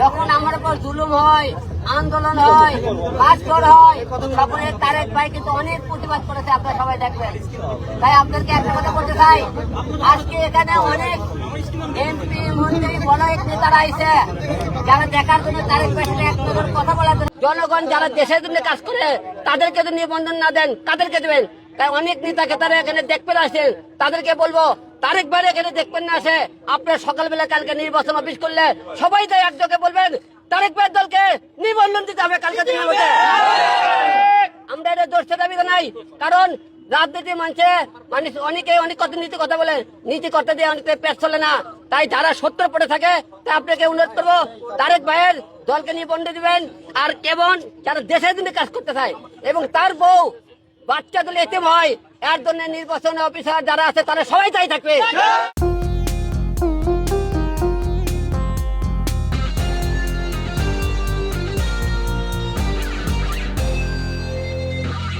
যখন আমার উপর জুলুম হয়, আন্দোলন হয় মারধর হয় এই তারেক ভাই কিন্তু অনেক প্রতিবাদ করেছে, আপনারা সবাই দেখবেন। তাই আপনাদেরকে একটা কথা বলতে চাই। আজকে এখানে অনেক এমপি, মন্ত্রী নেতারা আইছে। যারা দেখার জন্য এক কথা বলার জন্য জনগণ যারা দেশের জন্য কাজ করে, তাদেরকে যদি নিবন্ধন না দেন কাদেরকে দেবেন। তাই অনেক নেতাকে তারা এখানে দেখবেন আসেন তাদেরকে বলব, তারেক ভাই এখানে দেখবেন না আসে। আপনার সকালবেলা কালকে নির্বাচন অফিস করলে সবাই তাই একযোগে বলবেন, তারেক ভাই দলকে নিবন্ধন দিতে হবে কালকে আমরা এটা দোষের দাবি নাই, কারণ রাজনীতি মানছে, মানুষ অনেকে অনেক কথা নীতি কথা বলে, নীতি করতে দিয়ে অনেকে পেট চলে না। তাই যারা সত্য পড়ে থাকে, তা আপনাকে অনুরোধ করব, তারেক ভাইয়ের দলকে নিয়ে নিবন্ধ দিবেন, আর কেমন যারা দেশের জন্য কাজ করতে চায়। এবং তার বউ, বাচ্চা দলে এতে হয়, এর জন্য নির্বাচন অফিসার যারা আছে, তারা সবাই চাই থাকবে।